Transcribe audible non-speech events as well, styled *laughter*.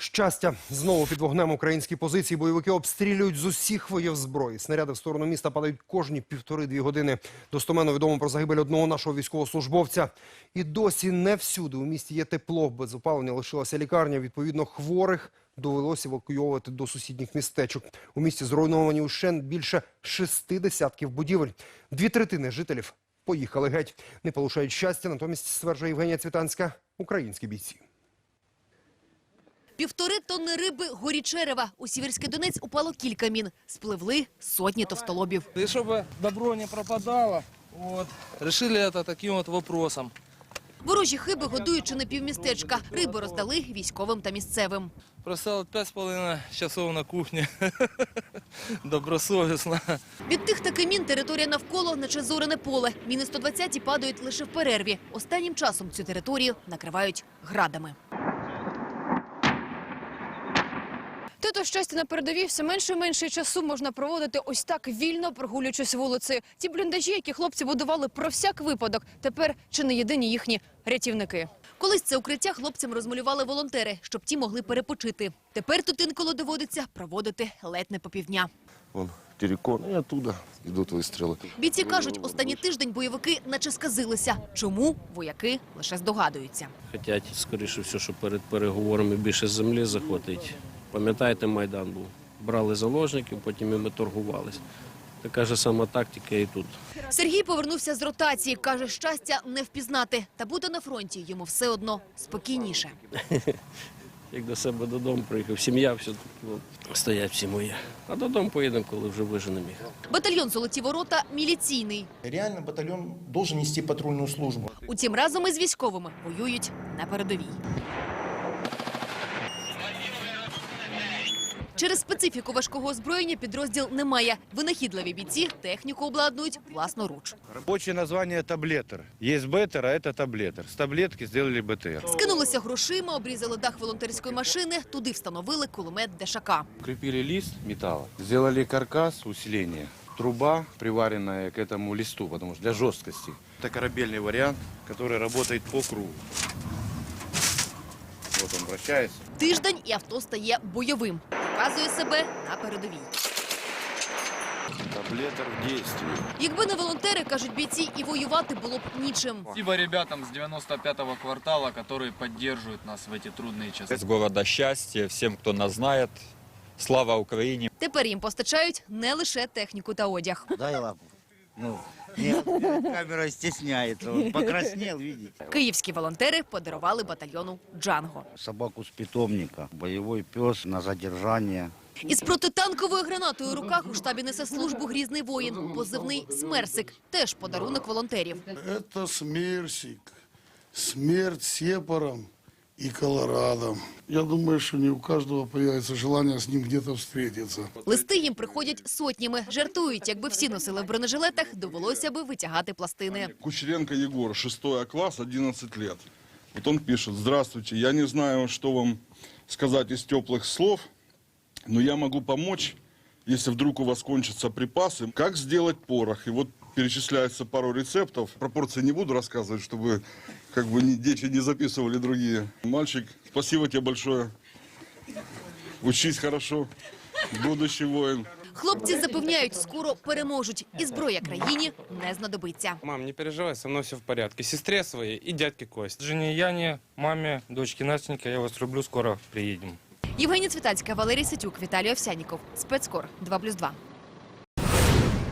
Щастя, знову під вогнем українські позиції бойовики обстрілюють з усіх воєв зброї. Снаряди в сторону міста падають кожні півтори-дві години. Достоменно відомо про загибель одного нашого військовослужбовця. І досі не всюди у місті є тепло. Без опалення лишилася лікарня. Відповідно, хворих довелося евакуйовувати до сусідніх містечок. У місті зруйновані ущен більше шести десятків будівель. Дві третини жителів поїхали геть. Не полишають щастя, натомість стверджує Євгенія Цвітанська, українські бійці. Півтори тонни риби горічерева. У Сіверський Донець упало кілька мін. Спливли сотні товстолобів. И чтобы добро не пропадало, вот, решили это таким вот вопросом. Ворожі хиби годують чи не півмістечка. Риби роздали військовим та місцевим. Пять с часов на кухне. *laughs* Добросовестно. Від тих таки мін територія навколо наче зорене поле. Міни 120 падають лише в перерві. Останнім часом цю територію накривають градами. Тито щастя на передовій все менше і менше часу можна проводити ось так вільно прогулюючись вулицею. Ті бліндажі, які хлопці будували про всяк випадок, тепер чи не єдині їхні рятівники. Колись це укриття хлопцям розмалювали волонтери, щоб ті могли перепочити. Тепер тут інколи доводиться проводити ледь не по півдня. Вон террикон, и оттуда идут выстрелы. Бійці кажуть, останній тиждень бойовики наче сказилися. Чому вояки лише здогадуються. Хотять, скоріше все, що перед переговорами більше землі захватить. Пам'ятаєте, Майдан був. Брали заложників, потім і ми торгувалися. Така ж сама тактика і тут. Сергій повернувся з ротації. Каже, щастя не впізнати. Та бути на фронті йому все одно спокійніше. *laughs* Як до себе додому приїхав, сім'я все тут ну, стоять всі мої. А додому поїдемо, коли вже виженемо їх. Батальйон «Золоті ворота» міліційний. Реально батальон должен нести патрульную службу. Утім, разом із військовими воюють на передовій. Через специфіку важкого озброєння підрозділ не має. Винахідливі бійці техніку обладнують власноруч. Рабочее название таблетер. Есть бетер, а это таблетер. С таблетки сделали БТР. Скинулися грошима, обрізали дах волонтерської машини, туди встановили кулемет ДШК. Укрепили лист металла. Сделали каркас усиления. Труба, приваренная к этому листу, потому что для жесткости. Это корабельный вариант, который работает по кругу. Вот он вращается. Тиждень і авто стає бойовим. Показує себе на передовій. Таблетер в действии. Якби не волонтери, кажуть бійці, і воювати було б нічим. Спасибо ребятам с 95-го квартала, которые поддерживают нас в эти трудные часы. С города счастья, всем, кто нас знает. Слава Украине! Тепер їм постачають не лише техніку та одяг. Дай лапу. Ну, нет, камера стесняется. Вот покраснел, видите. Київські волонтери подарували батальйону Джанго. Собаку с питомника, боевой пес на задержание. Із протитанковою гранатою у руках у штабі несе службу грізний воїн, позивний Смерсик. Теж подарунок волонтерів. Это Смерсик. Смерть сепаром и Колорадом. Я думаю, что не у каждого появится желание с ним где-то встретиться. Листи їм приходять сотнями. Жартують, якби всі носили в бронежилетах, довелося би витягати пластини. Кучеренко Егор, 6 класс, 11 лет. Вот он пишет, здравствуйте, я не знаю, что вам сказать из теплых слов, но я могу помочь, если вдруг у вас кончатся припасы, как сделать порох. И вот перечисляется пару рецептов. Пропорции не буду рассказывать, чтобы как бы ни- дети не записывали другие. Мальчик, спасибо тебе большое. Учись хорошо, будущий воин. Хлопці запевняють, скоро переможуть, і зброя країні не знадобиться. Мам, не переживай, со мной все в порядке. Сестре своей и дядьке Кость. Жене Яне, маме, дочке Настеньке, я вас люблю, скоро приедем. Євгенія Цвітацька, Валерій Сетюк, Віталій Овсяніков. Спецкор 2+,2.